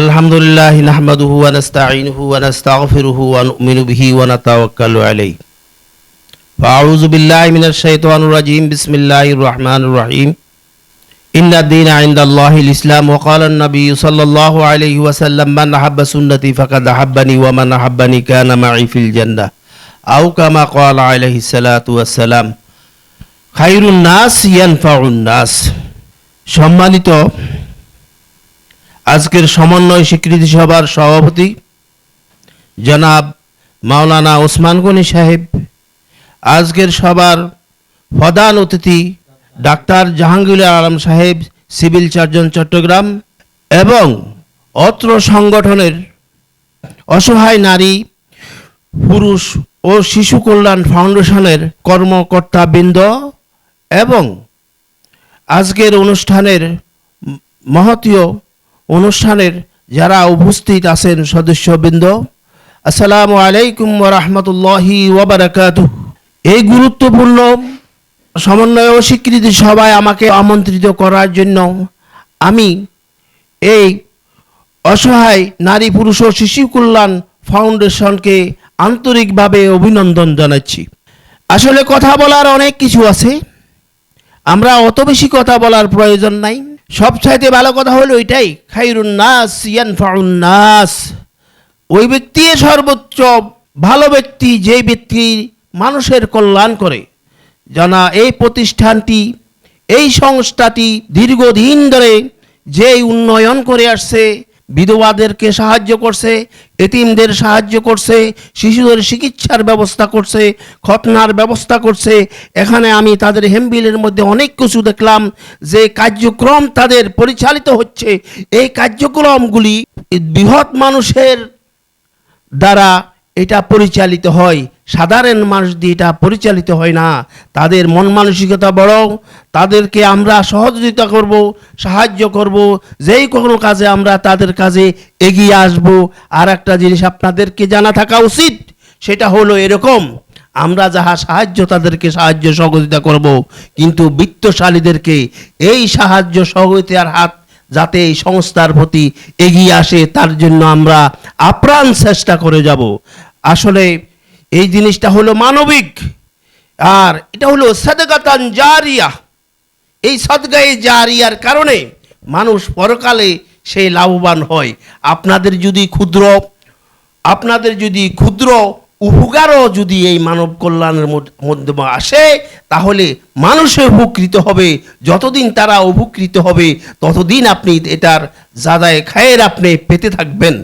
الحمد لله نحمده ونستعينه ونستغفره ونؤمن به ونتوكل عليه فأعوذ بالله من الشيطان الرجيم بسم الله الرحمن الرحيم إن الدين عند الله الإسلام وقال النبي صلى الله عليه وسلم من أحب سنتي فقد أحبني ومن أحبني كان معي في الجنة أو كما قال عليه الصلاة والسلام خير الناس ينفع الناس সম্মানিত আজকের সমন্বয় স্বীকৃতি সভার সভাপতি জনাব মাওলানা ওসমান গনি সাহেব, আজকের সভার প্রধান অতিথি ডাক্তার জাহাঙ্গীর আলম সাহেব, সিভিল সার্জন চট্টগ্রাম এবং অত্র সংগঠনের অসহায় নারী, পুরুষ ও শিশু কল্যাণ ফাউন্ডেশনের কর্মকর্তাবৃন্দ এবং আজকের অনুষ্ঠানের মহতীয় অনুষ্ঠানের যারা উপস্থিত আছেন সদস্যবৃন্দ, আসসালামু আলাইকুম রহমতুল্লাহি ওবরাকাত এই গুরুত্বপূর্ণ সমন্বয় ও স্বীকৃতি সভায় আমাকে আমন্ত্রিত করার জন্য আমি এই অসহায় নারী, পুরুষ ও শিশু কল্যাণ ফাউন্ডেশনকে আন্তরিকভাবে অভিনন্দন জানাচ্ছি। আসলে কথা বলার অনেক কিছু আছে। আমরা অত বেশি কথা বলার প্রয়োজন নাই। সব চাইতে ভালো কথা হলো এটাই খাইরুন্নাস ইয়ানফাউন্নাস ইয়ানফাউন ওই ব্যক্তি সর্বোচ্চ ভালো ব্যক্তি যে ব্যক্তি মানুষের কল্যাণ করে। জানা, এই প্রতিষ্ঠানটি, এই সংস্থাটি দীর্ঘদিন ধরে যেই উন্নয়ন করে আসছে বিধবাদেরকে সাহায্য করছে, এতিমদের সাহায্য করছে, শিশুদের চিকিৎসার ব্যবস্থা করছে খতনার ব্যবস্থা করছে। এখানে আমি তাদের হেমবিলের মধ্যে অনেক কিছু দেখলাম যে কার্যক্রম তাদের পরিচালিত হচ্ছে। এই কার্যক্রমগুলি বৃহৎ মানুষের দ্বারা এটা পরিচালিত হয়। সাধারণ মানুষ দিয়ে এটা পরিচালিত হয় না, তাদের মন মানসিকতা বড়, তাদেরকে আমরা সহযোগিতা করব, সাহায্য করব, যেই কোনো কাজে আমরা তাদের কাজে এগিয়ে আসব। আর একটা জিনিস আপনাদেরকে জানা থাকা উচিত, সেটা হলো এরকম, আমরা যাহা সাহায্য তাদেরকে সাহায্য সহযোগিতা করব, কিন্তু বিত্তশালীদেরকে এই সাহায্য সহযোগিতার হাত যাতে এই সংস্থার প্রতি এগিয়ে আসে, তার জন্য আমরা আপ্রাণ চেষ্টা করে যাব। আসলে এই জিনিসটা হলো মানবিক। আর এটা হলো সাদগাতান জারিয়া। এই সদগায়ে জারিয়ার কারণে মানুষ পরকালে সে লাভবান হয়। আপনাদের যদি ক্ষুদ্র, আপনাদের যদি ক্ষুদ্র উপকারও যদি এই মানব কল্যাণের মধ্য- আসে, তাহলে মানুষে উপকৃত হবে। যতদিন তারা উপকৃত হবে, ততদিন আপনি এটার জাদায় খায়ের আপনি পেতে থাকবেন।